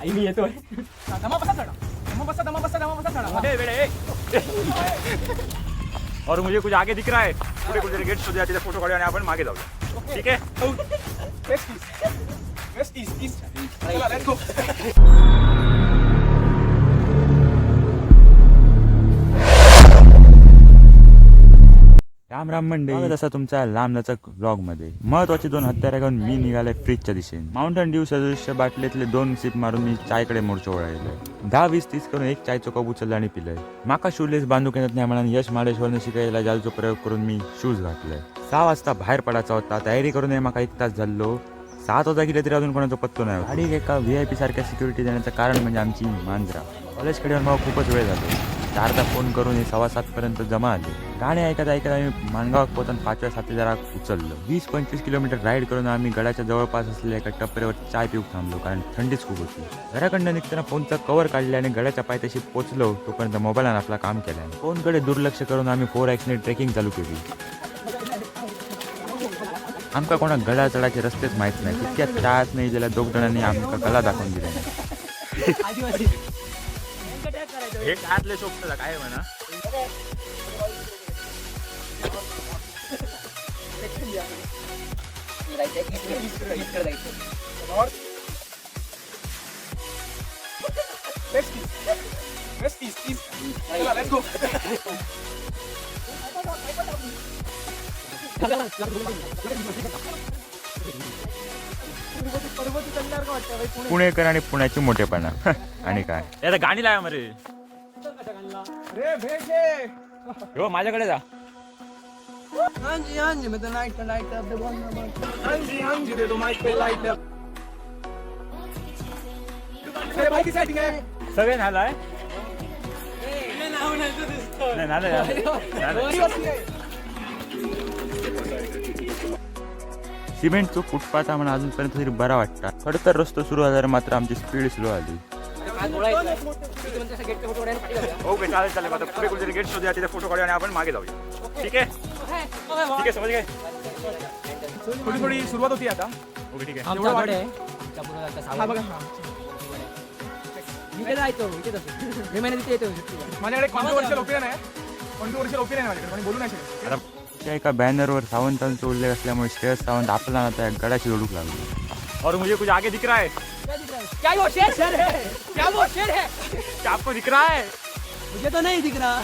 आई मी येतोय. दमा बसा चढा. दमा बसा दमा बसा दमा बसा चढा. अरे बेड़े और मुझे कुछ आगे दिख रहा है। पुढे कुठे गेट शोधूया तिथे फोटो काढूया आणि आपण मागे जाऊया. ठीक आहे? West east west east east चला let's go Ram Ram Monday जसा तुमचा लांब लचक ब्लॉगमध्ये महत्वाची दोन हत्यारे घेऊन मी निघाले फ्रीजच्या दिशेने. माउंटन ड्यू सदृश्य बाटलीतले दोन सिप मारून मी चायकडे मोर्चा ओळायला दहा वीस तीस करून एक चायचो कप उचलला आणि पिलंय. माका शूलेस बांधू येत नाही म्हणून यश माडेश्वरने शिकायला जालचो प्रयोग करून मी शूज घातलाय. सहा वाजता बाहेर पडायचा होता तयारी करून माका एक तास झालो. सात वाजता गेले तरी अजून कोणाचा पत्तो नाही गाडी एका व्ही आय पी सारख्या सिक्युरिटी देण्याचं कारण म्हणजे आमची मांजरा. कॉलेजकडे येऊन मला खूपच वेळ झालो चारदा फोन करून हे सव्वा सातपर्यंत जमा आले. गाणे ऐकत ऐकत आम्ही माणगाव पोहोचून पाचव्या सातव्या जरा उचललं. वीस पंचवीस किलोमीटर राईड करून आम्ही गडाच्या जवळपास असलेल्या एका टपऱ्यावर चाय पिऊ थांबलो कारण थंडीच खूप होती. घराकडनं निघताना फोनचा कवर काढले आणि गडाच्या पायथ्याशी पोचलो तोपर्यंत मोबाईलानं आपला काम केलं फोनकडे दुर्लक्ष करून आम्ही फोर ॲक्सने ट्रेकिंग चालू केली. आमका कोणा गडा चढाचे रस्तेच माहीत नाही. तितक्या त्रास नाही ज्याला दोघ जणांनी आमका कला दाखवून दिल्या हे आतले शोभतं काय म्हणा. पुणेकर आणि पुण्याची मोठेपणा. आणि काय? आता गाणी लावा मरे. रे भेट आहे हो माझ्याकडे जा. हांजी हांजी मैं दे दो माइक पे लाइट अप अरे भाई की सेटिंग है सगळे नाही नालाय नालाय. सिमेंटचं फुटपाथ आम्हाला अजूनपर्यंत तरी बरा वाटता. खडं तर रस्तो सुरू झाल्यावर मात्र आमची स्पीड स्लो आली. ओके चालेल चालेल. आता पुढे कुठे गेट शोधूया तिथे फोटो काढूया आणि आपण मागे जाऊया. ठीक आहे? ठीक आहे समज काय? थोडी थोडी सुरुवात होती आता. ओके ठीक आहे. एवढं वाढ- हा बघा हा. माझ्याकडे कॉन्ट्रोवर्शियल ओपिनियन आहे. कॉन्ट्रोवर्शियल ओपिनियन आहे माझ्याकडे कोणी बोलू नाही शकत. आता त्या एका बॅनरवर सावंतांचा उल्लेख असल्यामुळे श्रेयस सावंत आपला ना त्या गडाची जोडूक लागलो. और मुझे कुछ आगे दिख रहा है। क्या वो शेर? शेर है। क्या वो शेर है? क्या आपको दिख रहा है? मुझे तो नहीं दिख रहा।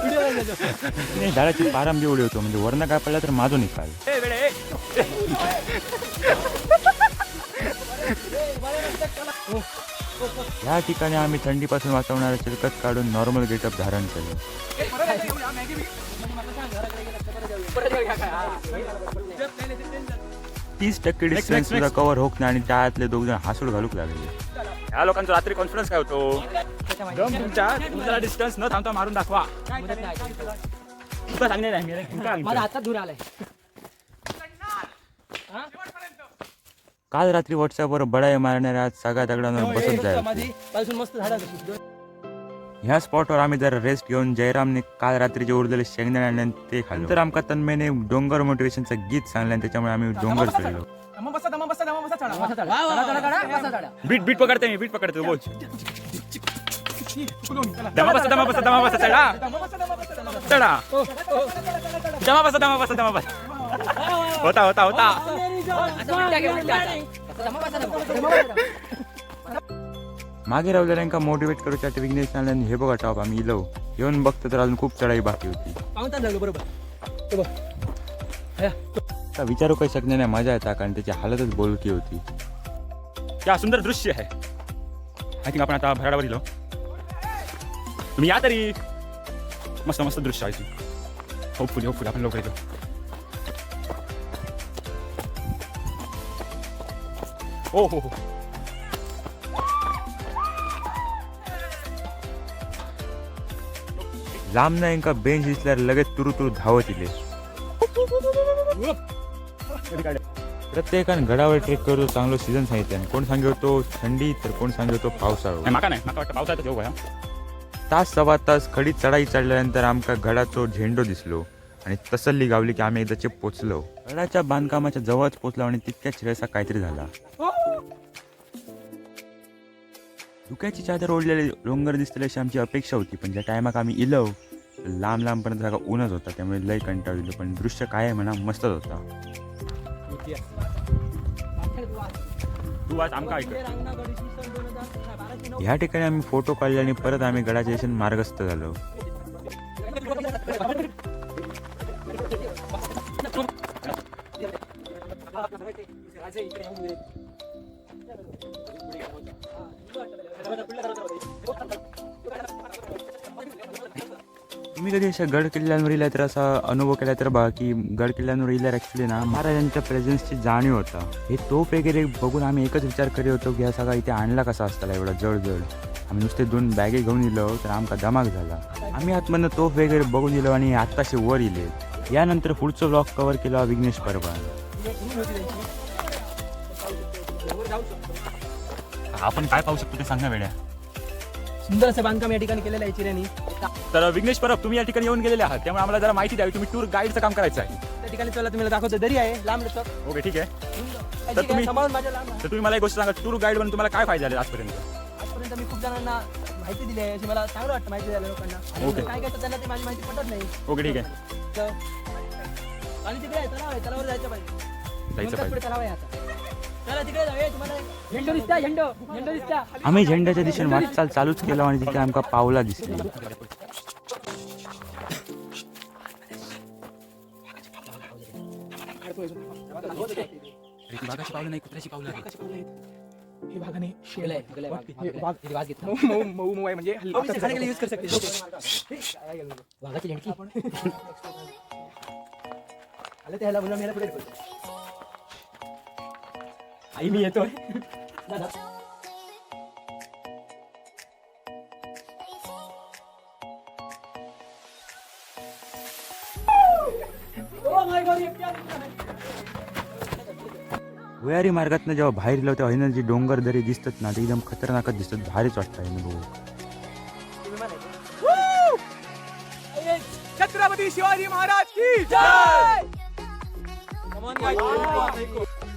नाही झाडाची पारंबी एवढी होतो म्हणजे वर्ण काय पडला तर माझो निकाल ए बेड़े ए. या ठिकाणी आम्ही थंडीपासून वाचवणारा चिरकत काढून नॉर्मल गेटअप धारण केलं. तीस टक्के डिस्टन्स सुद्धा. कव्हर होत नाही आणि त्यातले दोघ जण हसूड घालूक लागले या लोकांचा रात्री कॉन्फिडन्स काय होतो दम तुमच्या तुमचा डिस्टन्स न थांबता मारून दाखवा तुला सांगणे नाही मी रे. तुला सांगतो. माझा हातात दूर आलाय काल रात्री व्हॉट्सअपवर बडाई मारणाऱ्या आज सगळ्या दगडांवर बसत बाजून मस्त झाड. ह्या स्पॉटवर आम्ही जरा रेस्ट घेऊन जयरामने काल रात्रीचे उरलेले शेंगदाणे आणले आणि ते खाल्लं तर आमका तन्मयने डोंगर मोटिवेशनचं गीत सांगलं आणि त्याच्यामुळे आम्ही डोंगर चढलो. बीट बीट पकडते मी बीट पकडते बोल दमा बसा दमा बसा दमा बसा चढा दमा बसा दमा बसा दमा बसा चढा दमा बसा दमा बसा दमा बसा होता होता होता मागे राहिलेल्यांका मोटिवेट करूसाठी विघ्नेश नाल्याने हे बघा टॉप आम्ही इलो. येऊन बघतो तर अजून खूप चढाई बाकी होती. लागलो बरोबर. हे बघ. हे. आता विचारू काही शकणे नाही मजा येता कारण त्याची हालतच बोलकी होती. क्या सुंदर दृश्य आहे आय थिंक आपण आता भराडावर गेलो तुम्ही या तरी. मस्त मस्त दृश्य आहे होपफुली होपफुली आपण लवकर येतो. ओ हो हो. लांब नाही का बेंच दिसल्यावर लगेच तुरु तुरु धावत इले प्रत्येकान गडावर ट्रेक करतो चांगलो सीझन सांगितलं कोण सांगतो थंडी तर कोण सांगतो पावसाळो तास सव्वा तास खडी चढाई चढल्यानंतर आमका गडाचो झेंडो दिसलो आणि तसल्ली गावली की आम्ही एकदाचे पोचलो. गडाच्या बांधकामाच्या जवळच पोचलो आणि तितक्याच वेळेसा काहीतरी झाला. धुक्याची चादर ओढलेले डोंगर दिसतले अशी आमची अपेक्षा होती पण ज्या टायमाक आम्ही इलो लांब लांबपर्यंत सगळा ऊनच होता त्यामुळे लय कंटाळलो पण दृश्य काय आहे म्हणा मस्तच होता. तू आज आमका ऐक. ह्या ठिकाणी आम्ही फोटो काढले आणि परत आम्ही गडाच्या दिशेने मार्गस्थ झालो. तुम्ही कधी अशा गड किल्ल्यांवर इला तर असा अनुभव केला तर बघा की गड किल्ल्यांवर इल्यावर ॲक्च्युली ना महाराजांच्या प्रेझेन्सची जाणीव होता. हे तोफ वगैरे बघून आम्ही एकच विचार करीत होतो की हा सगळा इथे आणला कसा असताला एवढा जड जड आम्ही नुसते दोन बॅगे घेऊन इलो तर आमका धमाक झाला. आम्ही आतमधनं तोफ वगैरे बघून इलो आणि आत्ताशे वर इले. यानंतर पुढचं ब्लॉग कव्हर केला विघ्नेश परवा आपण काय पाहू शकतो ते सांगा वेड्या. सुंदर असं बांधकाम या ठिकाणी केलेलं आहे चिऱ्यानी. तर विघ्नेश परब तुम्ही या ठिकाणी येऊन गेलेले आहात. त्यामुळे आम्हाला जरा माहिती द्यावी. तुम्ही टूर गाईडचं काम करायचं आहे. त्या ठिकाणी तुला तुम्हाला दाखवतो. दरी आहे लांब लचक ओके ठीक आहे. ठीक तुम्ही- आहे, सांभाळून माझ्या लांब तर तुम्ही मला एक गोष्ट सांगा टूर गाईड म्हणून तुम्हाला काय फायदा झाले आजपर्यंत? आजपर्यंत मी खूप जणांना माहिती दिली आहे. अशी मला चांगलं वाटतं माहिती द्यायला लोकांना. आणि ओके. काय काय तर त्यांना ती माझी माहिती पटत नाही. ओके ठीक आहे. तर आणि तिकडे आहे तलाव आहे. तलावर जायचं पाहिजे. जायचं पाहिजे. पुढे तलाव आहे आता. आम्ही झेंड्याच्या दिशेने वाटचाल चालूच केला आणि तिथे आमका पावला दिसली हे. हे हे म्हणजे वाघाची लेंडकी आलं आई मी येतोय भुयारी मार्गातनं जेव्हा बाहेर गेलो तेव्हा हिनं जी डोंगर दरी दिसतात ना ते एकदम खतरनाकच दिसतात भारीच वाटतं हे बघू छत्रपती शिवाजी महाराज की जय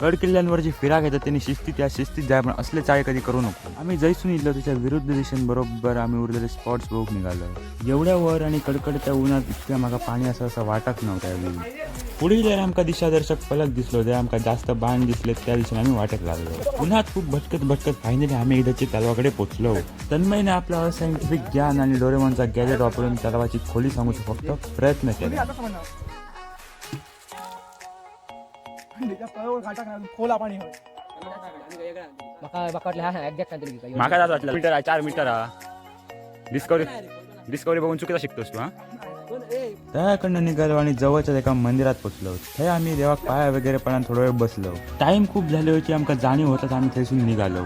गड किल्ल्यांवर जी फिराक येतात त्यांनी शिस्ती त्या शिस्तीत जाय पण असले चाय कधी करू नको. आम्ही जैसून इथलो त्याच्या विरुद्ध दिशेबरोबर आम्ही उरलेले स्पॉट्स बघून निघालो. एवढ्या वर आणि कडकडत्या उन्हात इतक्या मागा पाणी असं असं वाटत नव्हतं यावेळी पुढील जर आमका दिशादर्शक फलक दिसलो जे आमका जास्त बाण दिसले त्या दिशेने आम्ही वाटत लागलो. उन्हात खूप भटकत भटकत फायनली आम्ही एकदाची तलावाकडे पोचलो. तन्मयने आपलं असायंटिफिक ज्ञान आणि डोरेमॉनचा गॅजेट वापरून तलावाची खोली सांगू फक्त प्रयत्न केला. खोला पाणी हवं माका माका वाटलं हा जात मीटर आहे चार मीटर हा डिस्कवरी डिस्कवरी बघून चुकीचा शिकतोस तू हा? त्याकडनं निघालो आणि जवळच्याच एका मंदिरात पोचलो. हे आम्ही देवाक पाया वगैरे पण थोडा वेळ बसलो. टाइम खूप झाले होती आमका जाणीव होतात आम्ही थैसून निघालो.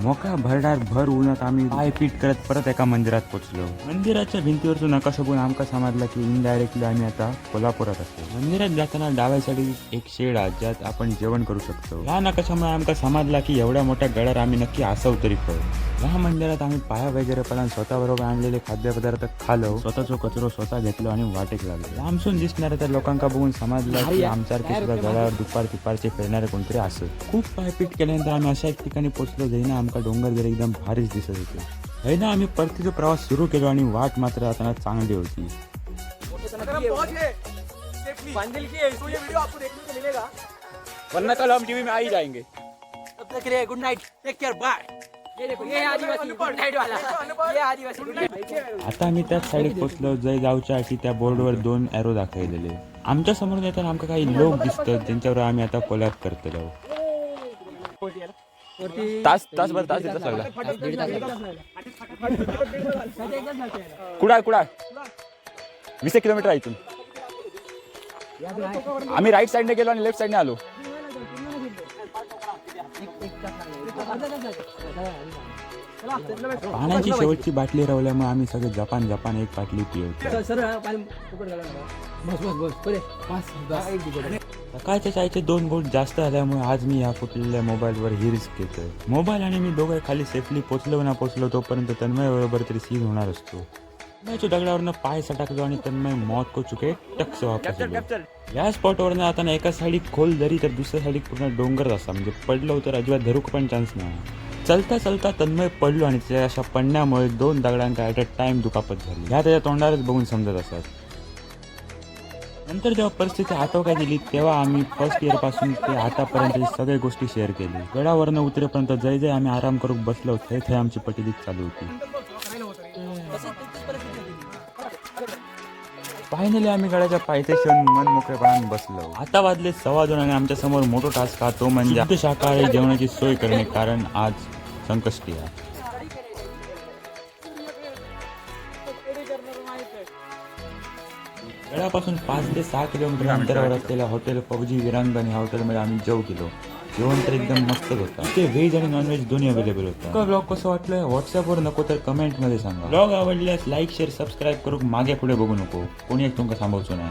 मोका भरडार भर उन्हात आम्ही पाय पीट करत परत एका मंदिरात पोचलो. मंदिराच्या भिंतीवरचा नकाशा बघून आमका समजला की इनडायरेक्टली आम्ही आता कोल्हापुरात असतो. मंदिरात जाताना डाव्या साईडी एक शेड आहे ज्यात आपण जेवण करू शकतो. या नकाशामुळे आमका समजला की एवढ्या मोठ्या गडावर आम्ही नक्की असाव तरी पण. या मंदिरात आम्ही पाया वगैरे पण स्वतः बरोबर आणलेले खाद्यपदार्थ खालो. स्वतःचो कचरो स्वतः घेतलो आणि वाटेक लागलो. लांबसून दिसणाऱ्या त्या लोकांका बघून समजलं की आमच्यासारखे सुद्धा गडावर दुपार दुपारचे फिरणारे कोणतरी असत खूप पायपीट केल्यानंतर आम्ही अशा एक ठिकाणी पोचलो जाईना आमका डोंगर जरी एकदम भारीच दिसत होते. हैना आम्ही परतीचा प्रवास सुरू केलो आणि वाट मात्र जाताना चांगली होती. बांधिल की है, तो ये वीडियो आपको देखने को मिलेगा वरना कल हम टीवी में आ ही जाएंगे. तब तक के लिए good night take care bye ये देखो ये आदिवासी गुड नाईट वाला. ये आदिवासी गुड नाइट आता आम्ही त्याच साईडीत पोहोचलो जय जाऊच्या आठी त्या बोर्डवर दोन एरो दाखवलेले. आमच्यासमोर येताना आमका काही लोक दिसतात ज्यांच्यावर आम्ही आता कोलॅप करतलो. तास तासभर तास येतच लागला. दीड तास कुडा कुडा वीस एक किलोमीटर आहे इथून. आम्ही राईट साईडने गेलो आणि लेफ्ट साईडने आलो. पाण्याची शेवटची बाटली रावल्यामुळे आम्ही सगळे जपान जपान एक बाटली पिऊ. सकाळच्या चायचे दोन गोट जास्त आल्यामुळे आज मी ह्या फुटलेल्या मोबाईलवर ही रिस्क घेतोय. मोबाईल आणि मी दोघे खाली सेफली पोचलो ना पोचलो तोपर्यंत तन्मय बरोबर तरी सीन होणार असतो. तन्मयच्या दगडावरनं पाय सटाकलो आणि तन्मय मौत को चुके टक्स वापस या स्पॉटवरनं आता एका साईडी खोल दरी तर दुसऱ्या साईडी पूर्ण डोंगर असा म्हणजे पडलो तर अजिबात धरूक पण चान्स नाही. चलता चलता तन्मय पडलो आणि त्याच्या अशा पडण्यामुळे दोन दगडांका ॲट अ टाइम दुखापत झाली. ह्या त्याच्या तोंडावरच बघून समजत असत नंतर जेव्हा परिस्थिती आटोक्यात दिली तेव्हा आम्ही फर्स्ट इयरपासून ते आतापर्यंत सगळ्या गोष्टी शेअर केली. गडावरनं उतरेपर्यंत जय जय आम्ही आराम करून बसलो. थे थे आमची पटीदीत चालू होती. फायनली आम्ही गडाच्या पायथ्याशी मन मोकळेपणाने बसलो. आता वाजले सव्वा दोन आणि आमच्यासमोर मोठा टास्क हा तो म्हणजे शुद्ध शाकाहारी जेवणाची सोय करणे कारण आज संकष्टी आहे. गडापासून पाच ते सहा किलोमीटर अंतरावर असलेल्या हॉटेल पबजी विरांगण या हॉटेलमध्ये आम्ही जेव केलो. जेवण तर एकदम मस्तच होता. ते व्हेज आणि नॉनव्हेज दोन्ही अवेलेबल होतं. ब्लॉग कसं वाटलं व्हॉट्सअपवर नको तर कमेंटमध्ये सांगा. ब्लॉग आवडल्यास लाईक शेअर सबस्क्राईब करून मागे पुढे बघू नको. कोणी एक तुमका थांबवतो नाही.